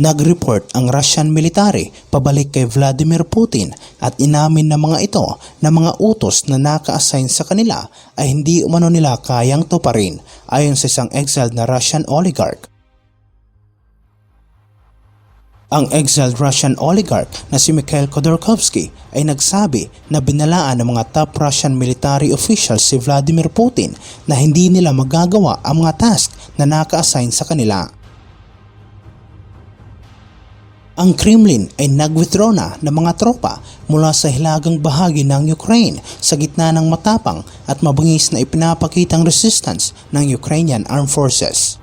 Nag-report ang Russian military pabalik kay Vladimir Putin at inamin ng mga ito na mga utos na naka-assign sa kanila ay hindi umano nila kayang tuparin ayon sa isang exiled na Russian oligarch. Ang exiled Russian oligarch na si Mikhail Khodorkovsky ay nagsabi na binalaan ng mga top Russian military officials si Vladimir Putin na hindi nila magagawa ang mga task na naka-assign sa kanila. Ang Kremlin ay nag-withdraw na ng mga tropa mula sa hilagang bahagi ng Ukraine sa gitna ng matapang at mabangis na ipinapakitang resistance ng Ukrainian Armed Forces.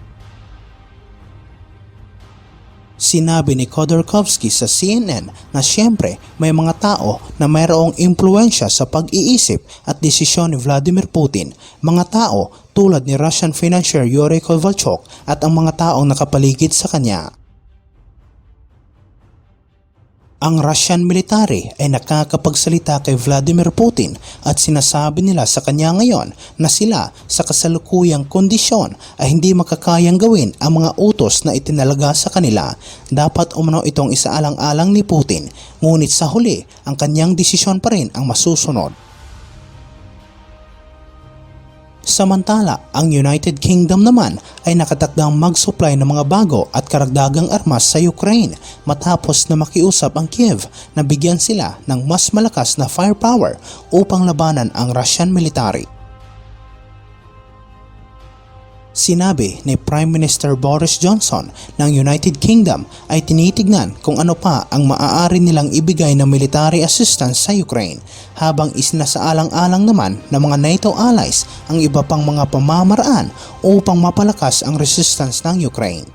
Sinabi ni Khodorkovsky sa CNN na siyempre may mga tao na mayroong impluensya sa pag-iisip at desisyon ni Vladimir Putin, mga tao tulad ni Russian financier Yuri Kovalchuk at ang mga taong nakapaligid sa kanya. Ang Russian military ay nakakapagsalita kay Vladimir Putin at sinasabi nila sa kanya ngayon na sila sa kasalukuyang kondisyon ay hindi makakayang gawin ang mga utos na itinalaga sa kanila. Dapat umano itong isaalang-alang ni Putin, ngunit sa huli ang kanyang desisyon pa rin ang masusunod. Samantala, ang United Kingdom naman ay nakatakdang mag-supply ng mga bago at karagdagang armas sa Ukraine matapos na makiusap ang Kiev na bigyan sila ng mas malakas na firepower upang labanan ang Russian military. Sinabi ni Prime Minister Boris Johnson ng United Kingdom ay tinitignan kung ano pa ang maaari nilang ibigay na military assistance sa Ukraine habang isinasaalang-alang naman ng mga NATO allies ang iba pang mga pamamaraan upang mapalakas ang resistance ng Ukraine.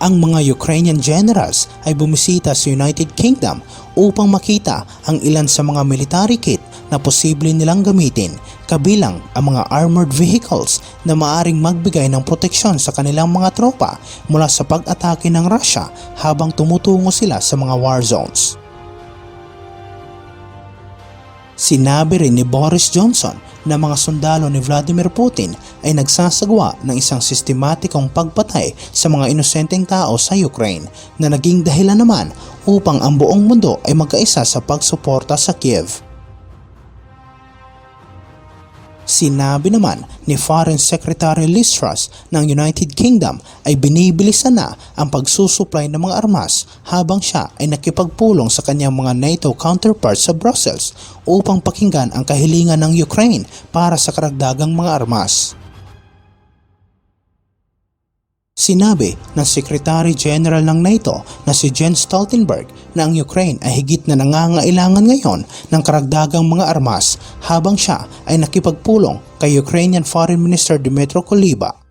Ang mga Ukrainian generals ay bumisita sa United Kingdom upang makita ang ilan sa mga military kit na posible nilang gamitin kabilang ang mga armored vehicles na maaring magbigay ng proteksyon sa kanilang mga tropa mula sa pag-atake ng Russia habang tumutungo sila sa mga war zones. Sinabi rin ni Boris Johnson na mga sundalo ni Vladimir Putin ay nagsasagawa ng isang sistematikong pagpatay sa mga inosenteng tao sa Ukraine na naging dahilan naman upang ang buong mundo ay magkaisa sa pagsuporta sa Kiev. Sinabi naman ni Foreign Secretary Liz Truss ng United Kingdom ay binibilisan na ang pagsusupply ng mga armas habang siya ay nakipagpulong sa kanyang mga NATO counterparts sa Brussels upang pakinggan ang kahilingan ng Ukraine para sa karagdagang mga armas. Sinabi ng Secretary General ng NATO na si Jens Stoltenberg na ang Ukraine ay higit na nangangailangan ngayon ng karagdagang mga armas habang siya ay nakipagpulong kay Ukrainian Foreign Minister Dmytro Kuleba.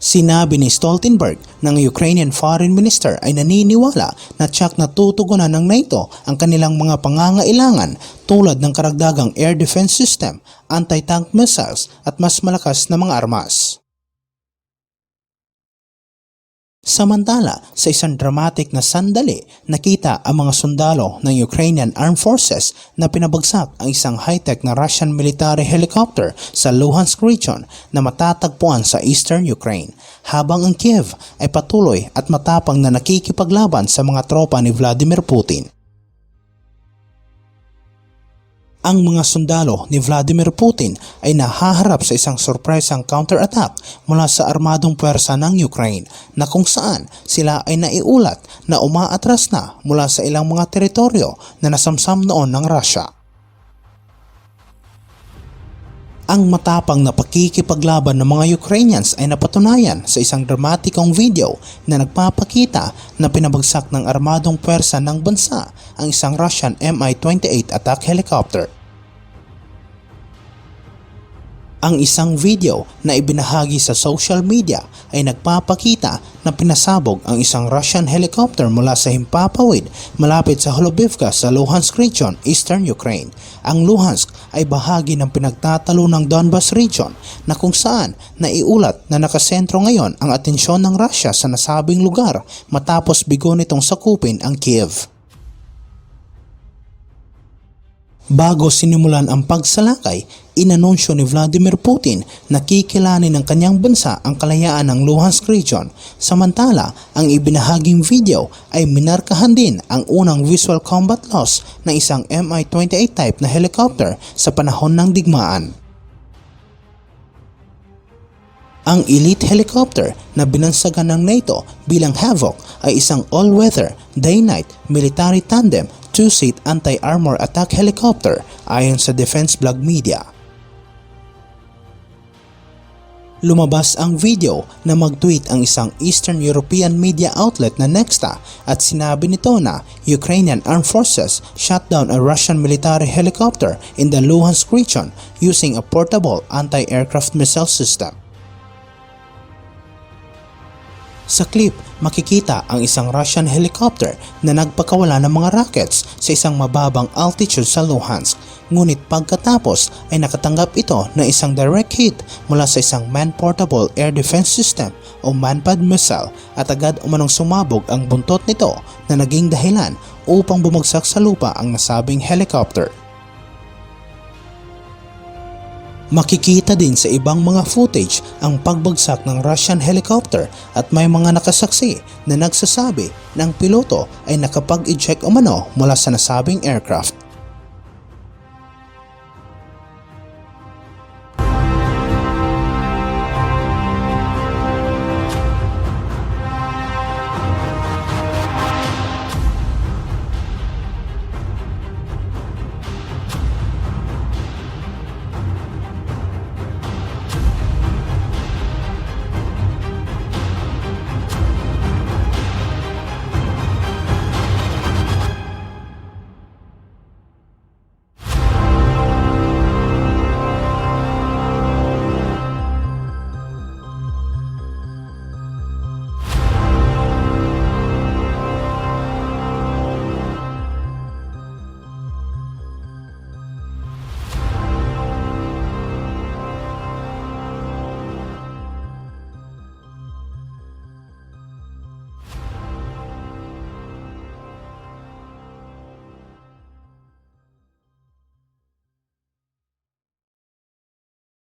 Sinabi ni Stoltenberg ng Ukrainian Foreign Minister ay naniniwala na tsak na tutugunan ng NATO ang kanilang mga pangangailangan tulad ng karagdagang air defense system, anti-tank missiles at mas malakas na mga armas. Samantala, sa isang dramatic na sandali, nakita ang mga sundalo ng Ukrainian Armed Forces na pinabagsak ang isang high-tech na Russian military helicopter sa Luhansk region na matatagpuan sa eastern Ukraine, habang ang Kiev ay patuloy at matapang na nakikipaglaban sa mga tropa ni Vladimir Putin. Ang mga sundalo ni Vladimir Putin ay nahaharap sa isang surpresang counterattack mula sa armadong puwersa ng Ukraine na kung saan sila ay naiulat na umaatras na mula sa ilang mga teritoryo na nasamsam noon ng Russia. Ang matapang na pakikipaglaban ng mga Ukrainians ay napatunayan sa isang dramatikong video na nagpapakita na pinabagsak ng armadong puwersa ng bansa ang isang Russian Mi-28 attack helicopter. Ang isang video na ibinahagi sa social media ay nagpapakita na pinasabog ang isang Russian helicopter mula sa Himpapawid malapit sa Holobivka sa Luhansk region, eastern Ukraine. Ang Luhansk ay bahagi ng pinagtatalo ng Donbas region na kung saan naiulat na nakasentro ngayon ang atensyon ng Russia sa nasabing lugar matapos bigo nitong sakupin ang Kiev. Bago sinimulan ang pagsalakay, inanunsyo ni Vladimir Putin na kikilanin ng kanyang bansa ang kalayaan ng Luhansk region. Samantala, ang ibinahaging video ay minarkahan din ang unang visual combat loss ng isang Mi-28 type na helicopter sa panahon ng digmaan. Ang elite helicopter na binansagan ng NATO bilang Havoc ay isang all-weather, day-night military tandem two-seat anti-armor attack helicopter ayon sa Defense Blog Media. Lumabas ang video na mag-tweet ang isang Eastern European media outlet na Nexta at sinabi nito na Ukrainian Armed Forces shot down a Russian military helicopter in the Luhansk region using a portable anti-aircraft missile system. Sa clip, makikita ang isang Russian helicopter na nagpakawala ng mga rockets sa isang mababang altitude sa Luhansk. Ngunit pagkatapos ay nakatanggap ito ng isang direct hit mula sa isang man-portable air defense system o manpad missile at agad umanong sumabog ang buntot nito na naging dahilan upang bumagsak sa lupa ang nasabing helicopter. Makikita din sa ibang mga footage ang pagbagsak ng Russian helicopter at may mga nakasaksi na nagsasabi na ang piloto ay nakapag-eject umano mula sa nasabing aircraft.